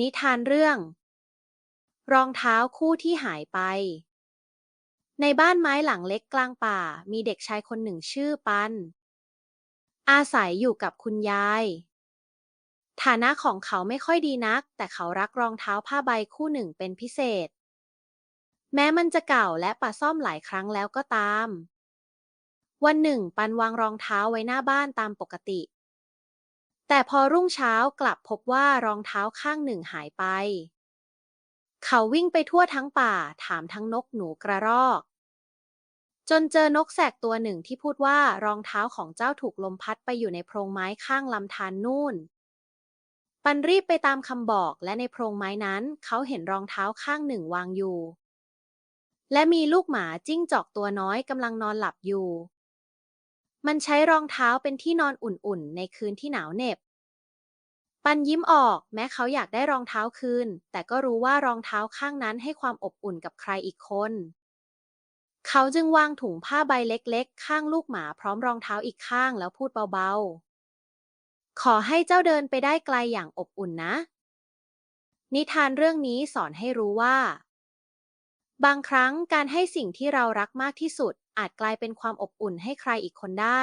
นิทานเรื่อง รองเท้าคู่ที่หายไป ในบ้านไม้หลังเล็กกลางป่า มีเด็กชายคนหนึ่งชื่อปัน อาศัยอยู่กับคุณยาย ฐานะของเขาไม่ค่อยดีนัก แต่เขารักรองเท้าผ้าใบคู่หนึ่งเป็นพิเศษ แม้มันจะเก่าและปะซ่อมหลายครั้งแล้วก็ตาม วันหนึ่ง ปันวางรองเท้าไว้หน้าบ้านตามปกติ แต่พอรุ่งเช้ากลับพบว่ารองเท้าข้างหนึ่งหายไป เขาวิ่งไปทั่วทั้งป่าถามทั้งนกหนูกระรอก จนเจอนกแสกตัวหนึ่งที่พูดว่ารองเท้าของเจ้าถูกลมพัดไปอยู่ในโพรงไม้ข้างลำธารนนู่น ปันรีบไปตามคำบอกและในโพรงไม้นั้น เขาเห็นรองเท้าข้างหนึ่งวางอยู่ และมีลูกหมาจิ้งจอกตัวน้อยกำลังนอนหลับอยู่มันใช้รองเท้าเป็นที่นอนอุ่นๆ ในคืนที่หนาวเหน็บ ปันยิ้มออก แม้เขาอยากได้รองเท้าคืน แต่ก็รู้ว่ารองเท้าข้างนั้นให้ความอบอุ่นกับใครอีกคน เขาจึงวางถุงผ้าใบเล็กๆ ข้างลูกหมาพร้อมรองเท้าอีกข้างแล้วพูดเบาๆ ขอให้เจ้าเดินไปได้ไกลอย่างอบอุ่นนะ นิทานเรื่องนี้สอนให้รู้ว่า บางครั้งการให้สิ่งที่เรารักมากที่สุด อาจกลายเป็นความอบอุ่นให้ใครอีกคนได้